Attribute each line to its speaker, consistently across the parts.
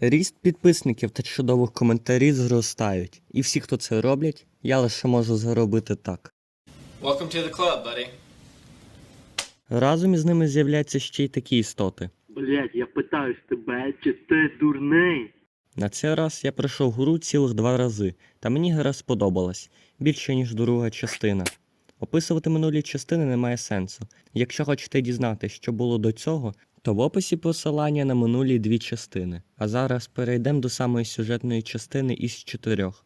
Speaker 1: Ріст підписників та чудових коментарів зростають, і всі, хто це роблять, я лише можу зробити так.
Speaker 2: Welcome to the club, buddy.
Speaker 1: Разом із ними з'являються ще й такі істоти.
Speaker 3: Блять, я питаюсь тебе, чи ти дурний?
Speaker 1: На цей раз я пройшов гру цілих два рази, та мені гра сподобалась більше ніж друга частина. Описувати минулі частини немає сенсу. Якщо хочете дізнатися, що було до цього, то в описі посилання на минулі дві частини. А зараз перейдемо до самої сюжетної частини із чотирьох.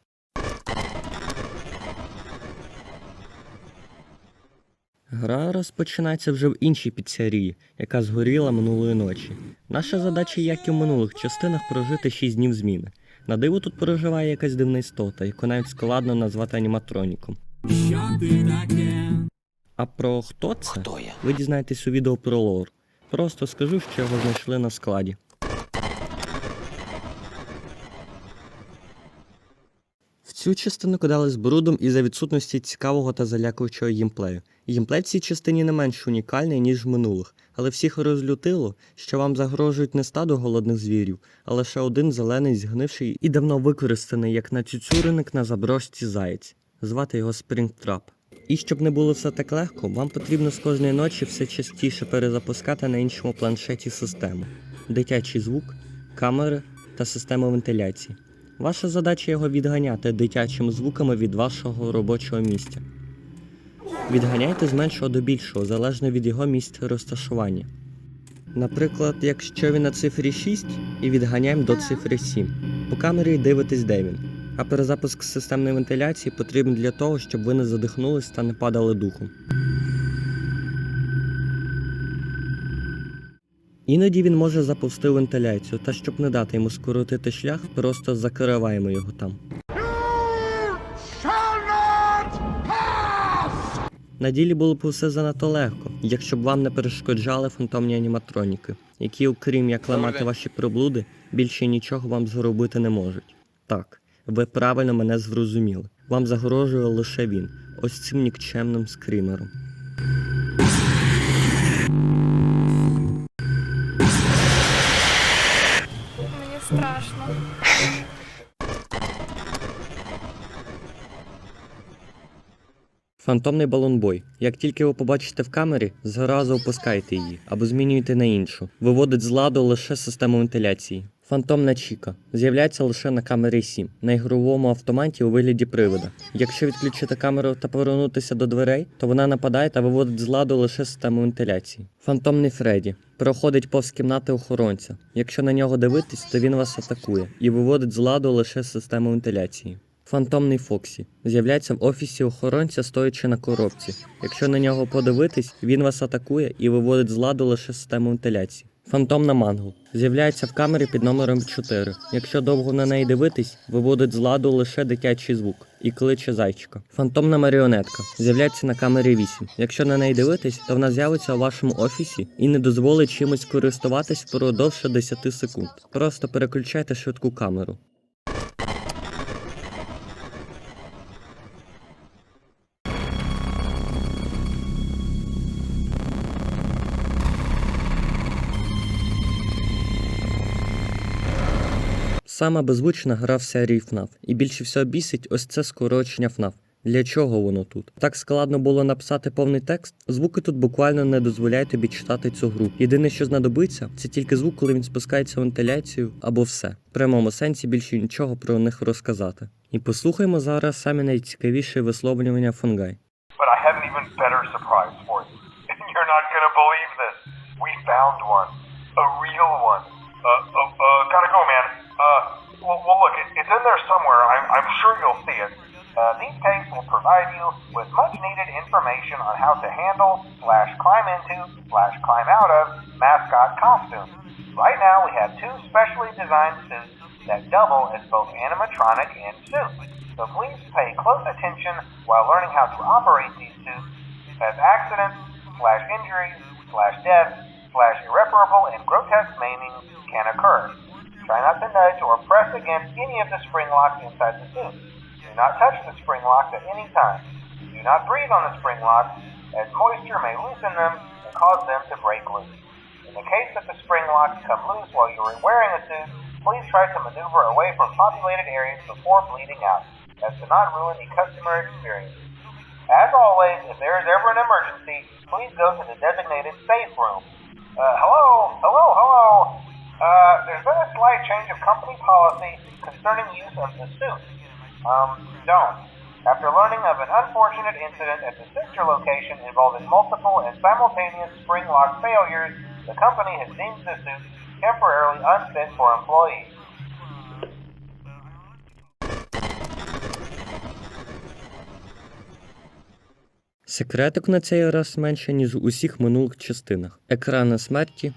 Speaker 1: Гра розпочинається вже в іншій піцерії, яка згоріла минулої ночі. Наша задача, як і в минулих частинах, прожити 6 днів зміни. На диво тут проживає якась дивна істота, яку навіть складно назвати аніматроніком. Що ти таке? А про хто це?
Speaker 2: Хто я?
Speaker 1: Ви дізнаєтесь у відео про лор. Просто скажу, що його знайшли на складі. В цю частину кидали з брудом із-за відсутності цікавого та залякуючого гімплею. Гімплей в цій частині не менш унікальний, ніж в минулих, але всіх розлютило, що вам загрожують не стадо голодних звірів, а лише один зелений, згнивший і давно використаний як нацюцюреник на заброшці заєць. Звати його Спрінгтрап. І щоб не було все так легко, вам потрібно з кожної ночі все частіше перезапускати на іншому планшеті систему: дитячий звук, камери та систему вентиляції. Ваша задача його відганяти дитячими звуками від вашого робочого місця. Відганяйте з меншого до більшого, залежно від його місця розташування. Наприклад, якщо він на цифрі 6 і відганяємо до цифри 7. По камері дивитесь, де він. А перезапуск системної вентиляції потрібен для того, щоб ви не задихнулись та не падали духом. Іноді він може запусти вентиляцію, та щоб не дати йому скоротити шлях, просто закриваємо його там. На ділі було б усе занадто легко, якщо б вам не перешкоджали фантомні аніматроніки, які, окрім як ламати ваші приблуди, більше нічого вам зробити не можуть. Так, ви правильно мене зрозуміли. Вам загрожує лише він, ось цим нікчемним скрімером.
Speaker 4: Мені страшно.
Speaker 1: Фантомний балонбой. Як тільки ви побачите в камері, зразу опускайте її або змінюйте на іншу. Виводить з ладу лише систему вентиляції. Фантомна Чіка з'являється лише на камері 7 на ігровому автоматі у вигляді привида. Якщо відключити камеру та повернутися до дверей, то вона нападає та виводить з ладу лише систему вентиляції. Фантомний Фредді проходить повз кімнати охоронця. Якщо на нього дивитись, то він вас атакує і виводить з ладу лише систему вентиляції. Фантомний Фоксі з'являється в офісі охоронця, стоячи на коробці. Якщо на нього подивитись, він вас атакує і виводить з ладу лише систему вентиляції. Фантомна Мангл з'являється в камері під номером 4. Якщо довго на неї дивитись, виводить з ладу лише дитячий звук і кличе зайчика. Фантомна маріонетка з'являється на камері 8. Якщо на неї дивитись, то вона з'явиться у вашому офісі і не дозволить чимось користуватись впродовж 10 секунд. Просто переключайте швидку камеру. Сама беззвучна гра в FNAF. І більше всього бісить ось це скорочення FNAF. Для чого воно тут? Так складно було написати повний текст. Звуки тут буквально не дозволяють тобі читати цю гру. Єдине, що знадобиться, це тільки звук, коли він спускається вентиляцію, або все. В прямому сенсі більше нічого про них розказати. І послухаймо зараз самі найцікавіші висловлювання Фунгай.
Speaker 5: But I Uh, uh, uh, gotta go, man. Uh, well, well look, it, it's in there somewhere. I'm, I'm sure you'll see it. Uh, these tapes will provide you with much needed information on how to handle, slash climb into, slash climb out of mascot costumes. Right now, we have two specially designed suits that double as both animatronic and suit. So please pay close attention while learning how to operate these suits, as accidents, slash injuries, slash deaths, slash irreparable and grotesque maiming can occur. Try not to nudge or press against any of the spring locks inside the suit. Do not touch the spring locks at any time. Do not breathe on the spring locks, as moisture may loosen them and cause them to break loose. In the case that the spring locks come loose while you are wearing a suit, please try to maneuver away from populated areas before bleeding out, as to not ruin the customer experience. As always, if there is ever an emergency, please go to the designated safe room. Uh, hello? Hello? Hello? Uh, there's been a slight change of company policy concerning use of the suit. Um, don't. After learning of an unfortunate incident at the sister location involving multiple and simultaneous spring lock failures, the company has deemed the suit temporarily unfit for employees.
Speaker 1: Секретик на цей раз менше, ніж у усіх минулих частинах. Екрани смерті.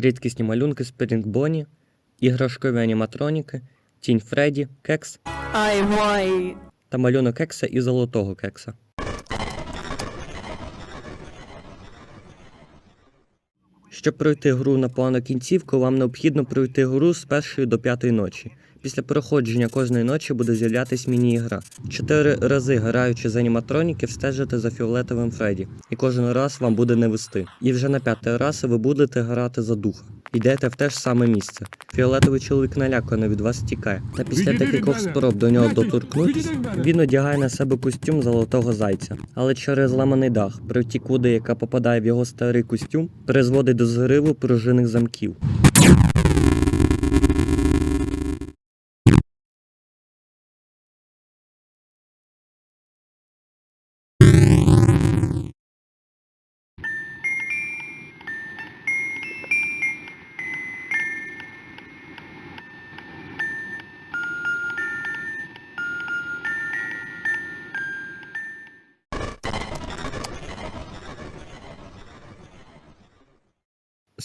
Speaker 1: Рідкісні малюнки Спрінг Бонні, іграшкові аніматроніки, Тінь Фредді, Кекс
Speaker 6: white.
Speaker 1: та малюнок кекса і золотого кекса. Щоб пройти гру на плану кінцівку, вам необхідно пройти гру з першої до п'ятої ночі. Після проходження кожної ночі буде з'являтись міні-ігра. Чотири рази граючи з аніматроніків, стежите за фіолетовим Фредді, і кожен раз вам буде не вести. І вже на п'ятий раз ви будете грати за духа. Йдете в те ж саме місце. Фіолетовий чоловік налякано від вас тікає. Та після декількох спроб до нього доторкнутися, він одягає на себе костюм золотого зайця. Але через ламаний дах, протік води, яка попадає в його старий костюм, призводить до зриву пружинних замків.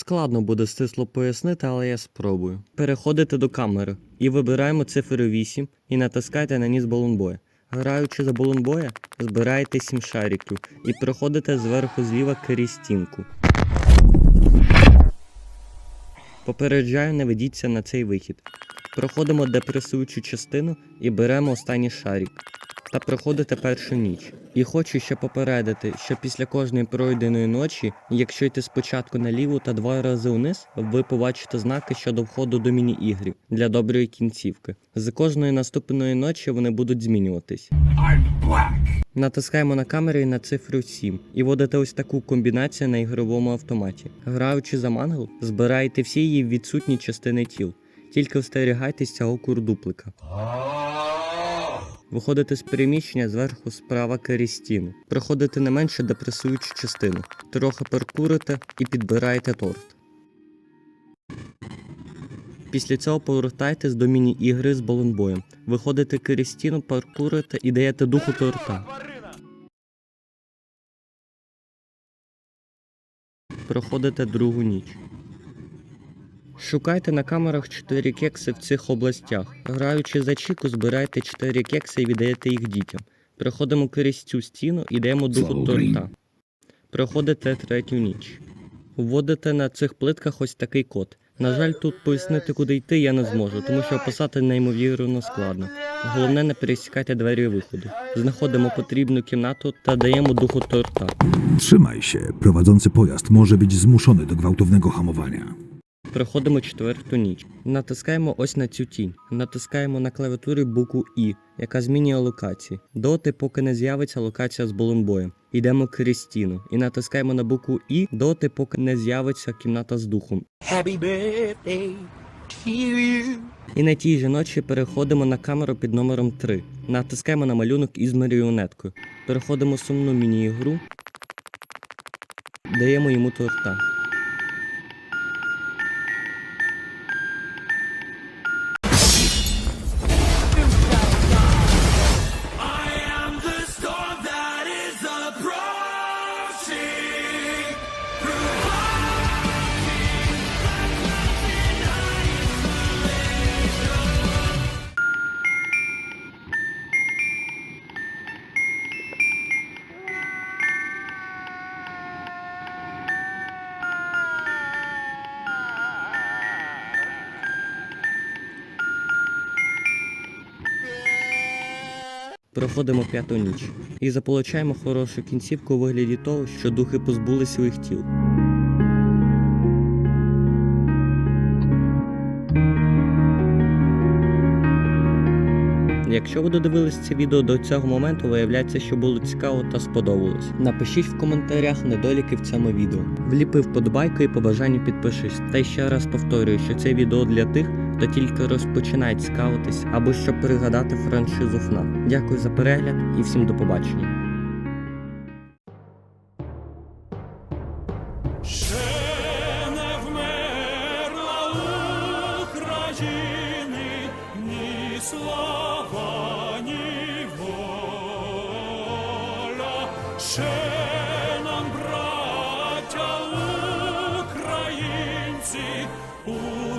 Speaker 1: Складно буде стисло пояснити, але я спробую. Переходите до камери і вибираємо цифру 8 і натискайте на ніс балонбоя. Граючи за балонбоя, збираєте 7 шариків і проходите зверху зліва крізь стінку. Попереджаю, не ведіться на цей вихід. Проходимо депресуючу частину і беремо останній шарик. Та проходите першу ніч. І хочу ще попередити, що після кожної пройденої ночі, якщо йти спочатку наліво та два рази вниз, ви побачите знаки щодо входу до міні-ігрів для доброї кінцівки. З кожної наступної ночі вони будуть змінюватись. Натискаємо на камері на цифру 7 і вводите ось таку комбінацію на ігровому автоматі. Граючи за мангл, збираєте всі її відсутні частини тіл. Тільки остерігайтесь цього курдуплика. Виходите з переміщення зверху справа крізь стіну. Проходите не менше депресуючу частину. Трохи паркурите і підбираєте торт. Після цього повертайтесь до міні-ігри з балонбоєм. Виходите крізь стіну, паркурите і даєте духу торта. Проходите другу ніч. Шукайте на камерах 4 кекси в цих областях. Граючи за Чіку, збирайте 4 кекси і віддаєте їх дітям. Проходимо крізь цю стіну і даємо духу торта. Проходите третю ніч. Вводите на цих плитках ось такий код. На жаль, тут пояснити, куди йти, я не зможу, тому що описати неймовірно складно. Головне, не пересікайте двері виходу. Знаходимо потрібну кімнату та даємо духу торта.
Speaker 7: Trzymaj się, prowadzący pojazd może być zmuszony do gwałtownego hamowania.
Speaker 1: Проходимо четверту ніч. Натискаємо ось на цю тінь. Натискаємо на клавіатурі букву І, яка змінює локації. Доти, поки не з'явиться локація з балонбоєм. Йдемо крізь стіну і натискаємо на букву І доти, поки не з'явиться кімната з духом.
Speaker 6: Happy birthday to you.
Speaker 1: І на тій же ночі переходимо на камеру під номером 3. Натискаємо на малюнок із маріонеткою. Переходимо сумну міні-ігру. Даємо йому торта. Проходимо п'яту ніч і заполучаємо хорошу кінцівку у вигляді того, що духи позбули своїх тіл. Якщо ви додивились це відео до цього моменту, виявляється, що було цікаво та сподобалось. Напишіть в коментарях недоліки в цьому відео. Вліпив вподобайку і по бажанню підпишись. Та й ще раз повторюю, що це відео для тих, хто тільки розпочинають цікавитись або щоб пригадати франшизу ФНА. Дякую за перегляд і всім до побачення.